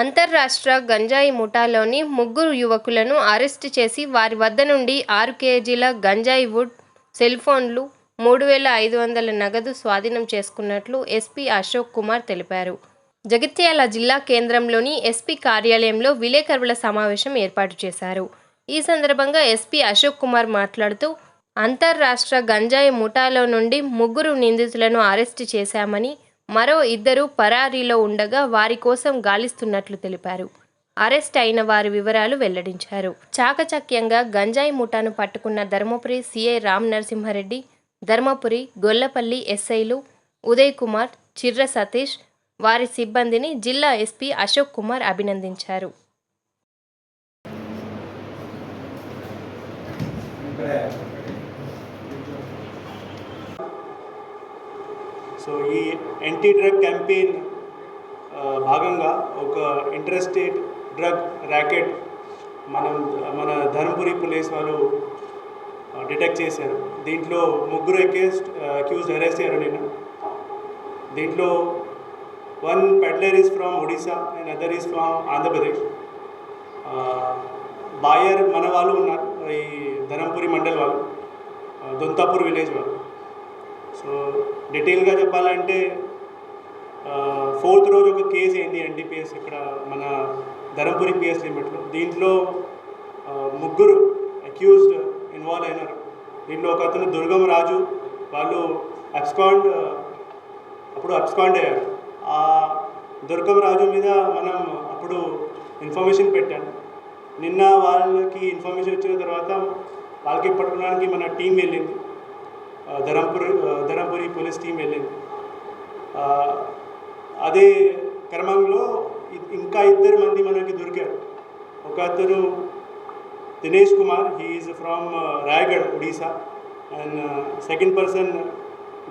అంతర్రాష్ట్ర గంజాయి ముఠాలోని ముగ్గురు యువకులను అరెస్టు చేసి వారి వద్ద నుండి ఆరు కేజీల గంజాయి వుడ్, సెల్ఫోన్లు, మూడు వేల ఐదు వందల నగదు స్వాధీనం చేసుకున్నట్లు ఎస్పీ అశోక్ కుమార్ తెలిపారు. జగిత్యాల జిల్లా కేంద్రంలోని ఎస్పీ కార్యాలయంలో విలేకరుల సమావేశం ఏర్పాటు చేశారు. ఈ సందర్భంగా ఎస్పీ అశోక్ కుమార్ మాట్లాడుతూ అంతర్రాష్ట్ర గంజాయి ముఠాలో నుండి ముగ్గురు నిందితులను అరెస్టు చేశామని, మరో ఇద్దరు పరారీలో ఉండగా వారి కోసం గాలిస్తున్నట్లు తెలిపారు. అరెస్ట్ అయిన వారి వివరాలు వెల్లడించారు. చాకచక్యంగా గంజాయి ముఠాను పట్టుకున్న ధర్మపురి సీఐ రామ్ నరసింహారెడ్డి, ధర్మపురి, గొల్లపల్లి ఎస్ఐలు ఉదయ్ కుమార్, చిర్ర సతీష్, వారి సిబ్బందిని జిల్లా ఎస్పీ అశోక్ కుమార్ అభినందించారు. సో ఈ యాంటీ డ్రగ్ క్యాంపెయిన్ భాగంగా ఒక ఇంట్రెస్టెడ్ డ్రగ్ ర్యాకెట్ మనం మన ధర్మపురి పోలీస్ వాళ్ళు డిటెక్ట్ చేశారు. దీంట్లో ముగ్గురు అక్యూస్డ్ అక్యూజ్డ్ అరెస్ట్ అయ్యారు నేను దీంట్లో one peddler is from Odisha and other is from Andhra Pradesh buyer మన వాళ్ళు ఉన్నారు ఈ ధర్మపురి మండల్ వాళ్ళు దొంతాపూర్ విలేజ్ వాళ్ళు. సో డీటెయిల్గా చెప్పాలంటే ఫోర్త్ రోజు ఒక కేసు అయింది ఎన్డీపీఎస్ ఇక్కడ మన ధర్మపురి పిఎస్ లిమిట్లో. దీంట్లో ముగ్గురు అక్యూజ్డ్ ఇన్వాల్వ్ అయినారు. దీంట్లో ఒక అతను దుర్గం రాజు వాళ్ళు అబ్స్కాండ్ అప్పుడు అబ్స్కాండ్ అయ్యారు. ఆ దుర్గం రాజు మీద మనం అప్పుడు ఇన్ఫర్మేషన్ పెట్టాను నిన్న వాళ్ళకి ఇన్ఫర్మేషన్ వచ్చిన తర్వాత వాళ్ళకి పట్టుకోవడానికి మన టీం వెళ్ళింది. ఆ, ధరంపురి ఆ, ధరంపురి పోలీస్ టీం వెళ్ళింది ఆ, అదే క్రమంలో ఇ- ఇంకా ఇద్దరు మంది మనకి దొరికారు ఒక అతను Dinesh Kumar he is from Rayagada Odisha and second person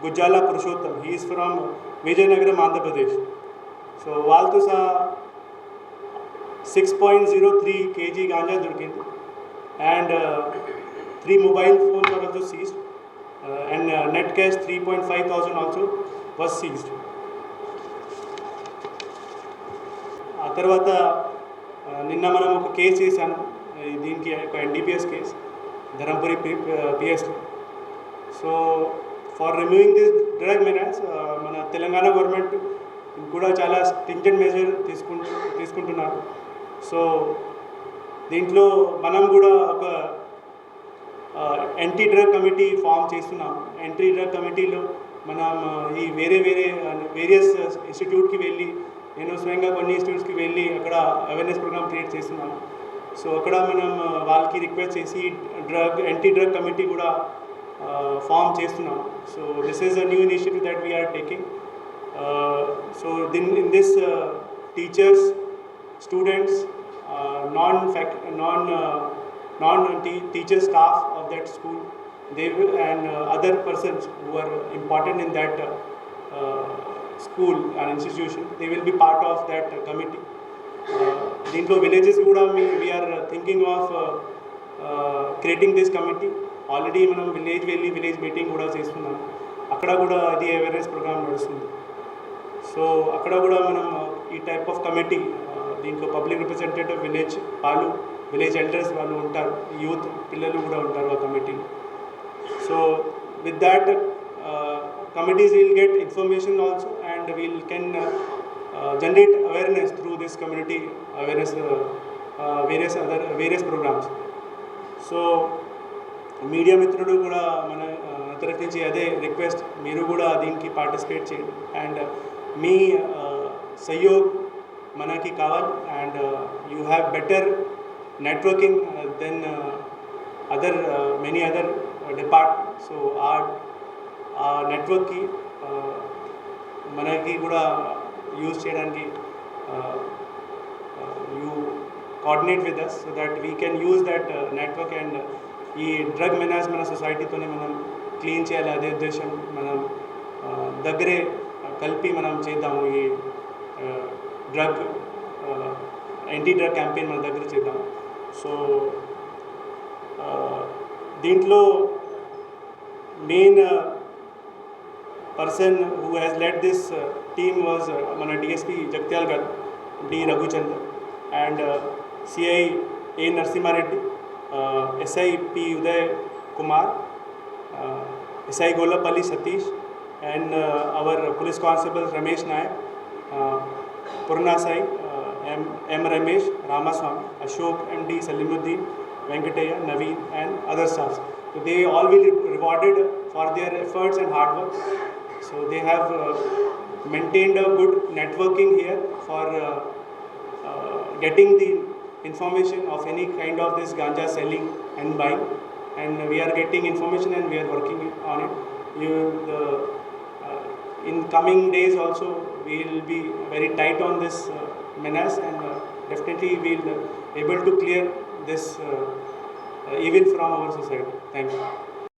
Gujjala Purushottam he is from Vizianagaram Andhra Pradesh so వాళ్ళతో సహా six point zero three kg ganja దొరికింది and three mobile phones are also seized and net cash three point five thousand also was seized ఆ తర్వాత uh, నిన్న మనం ఒక case చేశాను దీనికి ఒక NDPS case Dharmapuri PS so for removing this drug menace మన తెలంగాణ గవర్నమెంట్ కూడా చాలా స్టింజెంట్ మెజర్ తీసుకుంటు తీసుకుంటున్నారు. సో దీంట్లో మనం కూడా ఒక యాంటీ డ్రగ్ కమిటీ ఫామ్ చేస్తున్నాం. యాంటీ డ్రగ్ కమిటీలో మనం ఈ వేరే వేరే వేరియస్ ఇన్స్టిట్యూట్కి వెళ్ళి నేను స్వయంగా కొన్ని ఇన్స్టిట్యూట్స్కి వెళ్ళి అక్కడ అవేర్నెస్ ప్రోగ్రామ్ క్రియేట్ చేస్తున్నాను. సో అక్కడ మనం వాళ్ళకి రిక్వెస్ట్ చేసి డ్రగ్ యాంటీ డ్రగ్ కమిటీ కూడా ఫామ్ చేస్తున్నాం. So this is a new initiative that we are taking so then in this teachers students non fac non non, uh, non-teacher staff of that school, they will, and uh, other persons who are important in that uh, uh, school and institution, they will be part of that uh, committee. Uh, దీంట్లో villages కూడా మీ we are thinking of creating this committee already మనం village వెళ్ళి village meeting కూడా చేస్తున్నాం అక్కడ కూడా ఇది awareness programme నడుస్తుంది సో అక్కడ కూడా మనం ఈ టైప్ ఆఫ్ కమిటీ దీంట్లో పబ్లిక్ రిప్రజెంటేటివ్ విలేజ్ వాళ్ళు విలేజ్ ఎల్డర్స్ వాళ్ళు ఉంటారు యూత్ పిల్లలు కూడా ఉంటారు ఆ కమిటీలో so with that committees will get information also and we'll can generate awareness through this community awareness various other various programmes so media మిత్రుడు కూడా మన uh, తరఫు నుంచి అదే రిక్వెస్ట్ మీరు కూడా దీనికి పార్టిసిపేట్ చేయండి. అండ్ uh, మీ uh, సహయోగ్ మనకి కావాలి. And you have better networking then other many other depart so ఆ ఆ నెట్వర్క్కి మనకి కూడా యూజ్ చేయడానికి you coordinate with us so that we can use that network and ఈ డ్రగ్ మెనాస్ మన సొసైటీతోనే మనం క్లీన్ చేయాలి. అదే ఉద్దేశం మనం ఆ, దగ్గరే కలిపి మనం చేద్దాము. ఈ డ్రగ్ యాంటీ డ్రగ్ క్యాంపెయిన్ మన దగ్గర చేద్దాం సో దీంట్లో main person who has led this team was మన డిఎస్పి జగత్యాల్ గారు D. Raghuchandra, and uh, CI A. Narsimha Reddy, uh, SI P. Uday Kumar, uh, SI Golapalli Satish, and uh, our M. M. Ramesh, Ramaswamy, Ashok, MD, Salimuddin, Venkataya, Naveen, and other staffs. So they all will be rewarded for their efforts and hard work. So they have uh, maintained a good networking here for uh, uh, getting the information of any kind of this ganja selling and buying. And we are getting information and we are working on it. You, the, in coming days also, we will be very tight on this uh, menace and uh, definitely we will able to clear this uh, evil from our society. Thank you.